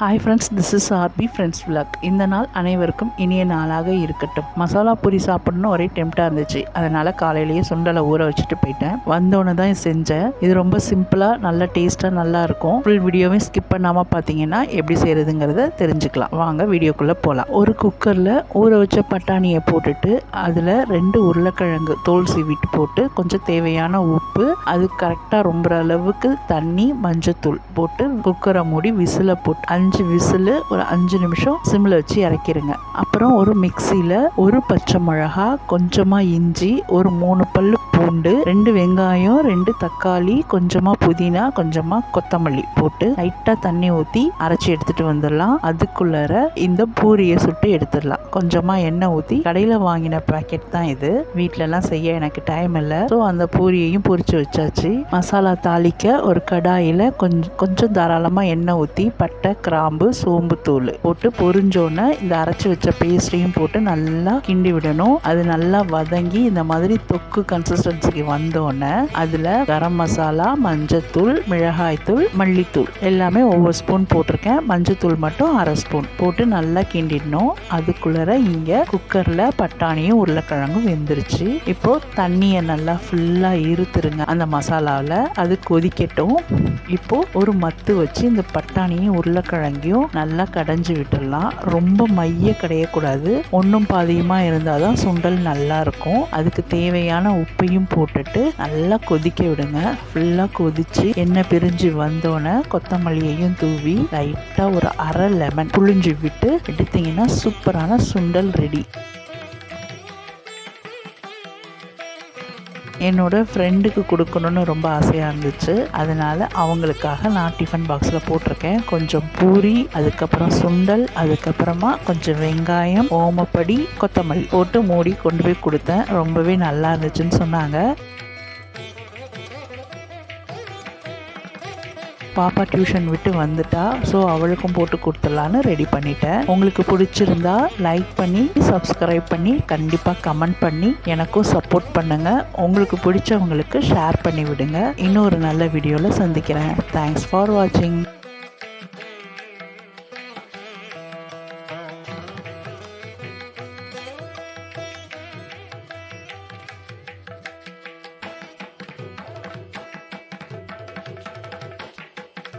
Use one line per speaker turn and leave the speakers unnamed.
Hi friends this is RP friends vlog இந்த நாள் அனைவருக்கும் இனிய நாளாக இருக்கட்டும். மசாலா பூரி சாப்பிட்ணுன்னு ஒரே டெம்ட்டாக இருந்துச்சு. அதனால் காலையிலேயே சுண்டலை ஊற வச்சுட்டு போயிட்டேன். வந்தோடனே தான் செஞ்சேன். இது ரொம்ப சிம்பிளாக நல்ல டேஸ்ட்டாக நல்லா இருக்கும். ஃபுல் வீடியோவையும் ஸ்கிப் பண்ணாமல் பார்த்தீங்கன்னா எப்படி செய்கிறதுங்கிறத தெரிஞ்சுக்கலாம். வாங்க வீடியோக்குள்ளே போகலாம் ஒரு குக்கரில் ஊற வச்ச பட்டாணியை போட்டுட்டு அதில் ரெண்டு உருளைக்கிழங்கு தோல் சீவிட்டு போட்டு கொஞ்சம் தேவையான உப்பு அது கரெக்டாக ரொம்ப அளவுக்கு தண்ணி மஞ்சத்தூள் போட்டு குக்கரை மூடி விசில போட்டு அஞ்சு விசிலு ஒரு அஞ்சு நிமிஷம் சிம்மில் வச்சு இறக்கிருங்க. அப்புறம் ஒரு மிக்சியில் ஒரு பச்சை மிளகா கொஞ்சமாக இஞ்சி ஒரு மூணு பல்லு பூண்டு ரெண்டு வெங்காயம் ரெண்டு தக்காளி கொஞ்சமாக புதினா கொஞ்சமாக கொத்தமல்லி போட்டு லைட்டாக தண்ணி ஊற்றி அரைச்சி எடுத்துகிட்டு வந்துடலாம். அதுக்குள்ளார இந்த பூரியை சுட்டு எடுத்துடலாம். கொஞ்சமாக எண்ணெய் ஊற்றி கடையில் வாங்கின பேக்கெட் தான் இது. வீட்டிலலாம் செய்ய எனக்கு டைம் இல்லை. ஸோ அந்த பூரியையும் பொரிச்சு வச்சாச்சு. மசாலா தாளிக்க ஒரு கடாயில் கொஞ்சம் கொஞ்சம் தாராளமாக எண்ணெய் ஊற்றி பட்டை கிராம்பு சோம்பு தூள் போட்டு பொரிஞ்சோன்னே இந்த அரைச்சி வச்ச பேஸ்ட்டையும் போட்டு நல்லா கிண்டி விடணும். அது நல்லா வதங்கி இந்த மாதிரி தொக்கு கன்சிஸ்டன்சிக்கு வந்தோடனே அதில் கரம் மசாலா மஞ்சத்தூள் மிளகாய்த்தூள் மல்லித்தூள் எல்லாமே ஒவ்வொரு ஸ்பூன் போட்டிருக்கேன். மஞ்சத்தூள் மட்டும் அரை ஸ்பூன் போட்டு நல்லா கிண்டிடணும். அதுக்குள்ளே இங்கே குக்கரில் பட்டாணியும் உருளைக்கிழங்கும் வெந்துருச்சு. இப்போ தண்ணியை நல்லா ஃபுல்லாக இருத்துருங்க அந்த மசாலாவில் அது கொதிக்கட்டும். இப்போ ஒரு மத்து வச்சு இந்த பட்டாணியும் உருளைக்கிழங்கையும் நல்லா கடைஞ்சி விட்டுடலாம். ரொம்ப மைய கடையக்கூடாது ஒன்றும் பாதியமாக இருந்தால் தான் சுண்டல் நல்லா இருக்கும் அதுக்கு தேவையான உப்பையும் போட்டுட்டு நல்லா கொதிக்க விடுங்க. ஃபுல்லாக கொதிச்சு எண்ணெய் பிரிஞ்சு வந்தோடனே கொத்தமல்லியையும் தூவி லைட்டாக ஒரு அரை லெமன் புழிஞ்சு விட்டு எடுத்தீங்கன்னா சூப்பரான சுண்டல் ரெடி என்னோடய ஃப்ரெண்டுக்கு கொடுக்கணுன்னு ரொம்ப ஆசையாக இருந்துச்சு. அதனால் அவங்களுக்காக நான் டிஃபன் பாக்ஸில் போட்டிருக்கேன். கொஞ்சம் பூரி அதுக்கப்புறம் சுண்டல் அதுக்கப்புறமா கொஞ்சம் வெங்காயம் ஓமப்படி கொத்தமல்லி போட்டு மூடி கொண்டு போய் கொடுத்தேன். ரொம்பவே நல்லா இருந்துச்சுன்னு சொன்னாங்க. பாப்பா டியூஷன் விட்டு வந்துட்டா ஸோ அவளுக்கும் போட்டு கொடுத்துடலான்னு ரெடி பண்ணிட்டேன். உங்களுக்கு பிடிச்சிருந்தா லைக் பண்ணி சப்ஸ்கிரைப் பண்ணி கண்டிப்பாக கமெண்ட் பண்ணி எனக்கும் சப்போர்ட் பண்ணுங்கள் உங்களுக்கு பிடிச்சவங்களுக்கு ஷேர் பண்ணி விடுங்க இன்னொரு நல்ல வீடியோவில் சந்திக்கிறேன். தேங்க்ஸ் ஃபார் வாட்சிங்